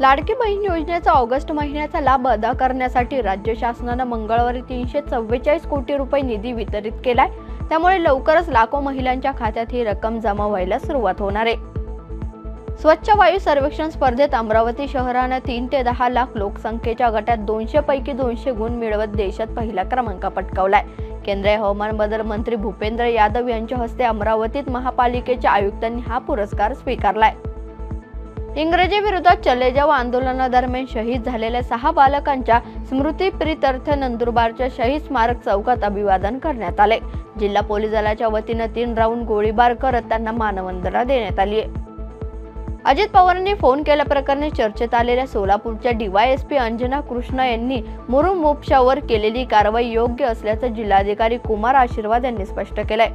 लाडकी बहीण योजनेचा ऑगस्ट महिन्याचा लाभ अदा करण्यासाठी राज्य शासनानं मंगळवारी तीनशे चव्वेचाळीस कोटी रुपये निधी वितरित केलाय. त्यामुळे लवकरच लाखो महिलांच्या खात्यात ही रक्कम जमा व्हायला सुरुवात होणार आहे. स्वच्छ वायू सर्वेक्षण स्पर्धेत अमरावती शहरानं तीन ते दहा लाख लोकसंख्येच्या गटात दोनशे पैकी दोनशे गुण मिळवत देशात पहिला क्रमांक पटकावलाय. केंद्रीय हवामान बदल मंत्री भूपेंद्र यादव यांच्या हस्ते अमरावतीत महापालिकेच्या आयुक्तांनी हा पुरस्कार स्वीकारलाय. इंग्रजी विरोधात चले जाव आंदोलनादरम्यान शहीद झालेल्या सहा बालकांच्या स्मृतीप्रित्यर्थ नंदुरबारच्या शहीद स्मारक चौकात अभिवादन करण्यात आले. जिल्हा पोलीस दलाच्या वतीनं तीन राऊंड गोळीबार करत त्यांना मानवंदना देण्यात आली आहे. अजित पवारांनी फोन केल्याप्रकरणी चर्चेत आलेल्या सोलापूरच्या डीवायएसपी अंजना कृष्ण यांनी मुरुम उपशावर केलेली कारवाई योग्य असल्याचं जिल्हाधिकारी कुमार आशीर्वाद यांनी स्पष्ट केलंय.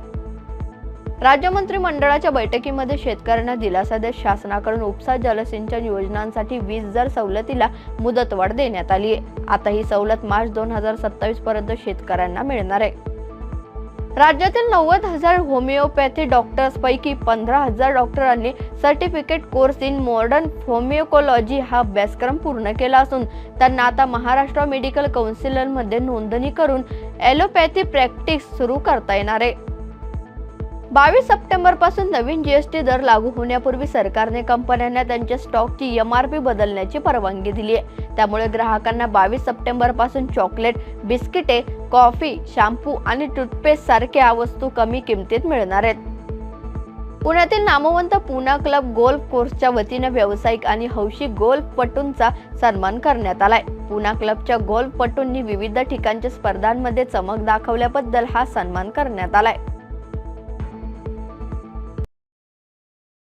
राज्य मंत्रिमंडळाच्या बैठकीमध्ये शेतकऱ्यांना दिलासा देत शासनाकडून उपसा जलसिंचन योजनांसाठी वीज दर सवलतीला मुदतवाढ देण्यात आली आहे. आता ही सवलत मार्च दोन हजार सत्तावीस पर्यंत शेतकऱ्यांना मिळणार आहे. राज्यातील नव्वद हजार होमिओपॅथी डॉक्टर्स पैकी पंधरा हजार डॉक्टरांनी certificate course in modern homeocology हा अभ्यासक्रम पूर्ण केला असून त्यांना आता महाराष्ट्र मेडिकल कौन्सिलमध्ये नोंदणी करून ॲलोपॅथी प्रॅक्टिस सुरू करता येणार आहे. बावीस सप्टेंबरपासून नवीन जीएसटी दर लागू होण्यापूर्वी सरकारने कंपन्यांना त्यांच्या स्टॉकची एम आर पी बदलण्याची परवानगी दिली आहे. त्यामुळे ग्राहकांना बावीस सप्टेंबरपासून चॉकलेट बिस्किटे कॉफी शॅम्पू आणि टूथपेस्ट सारख्या वस्तू कमी किमतीत मिळणार आहेत. पुण्यातील नामवंत पुना क्लब गोल्फ कोर्सच्या वतीने व्यावसायिक आणि हौशी गोल्फपटूंचा सन्मान करण्यात आलाय. पुना क्लबच्या गोल्फपटूंनी विविध ठिकाणच्या स्पर्धांमध्ये चमक दाखवल्याबद्दल हा सन्मान करण्यात आलाय.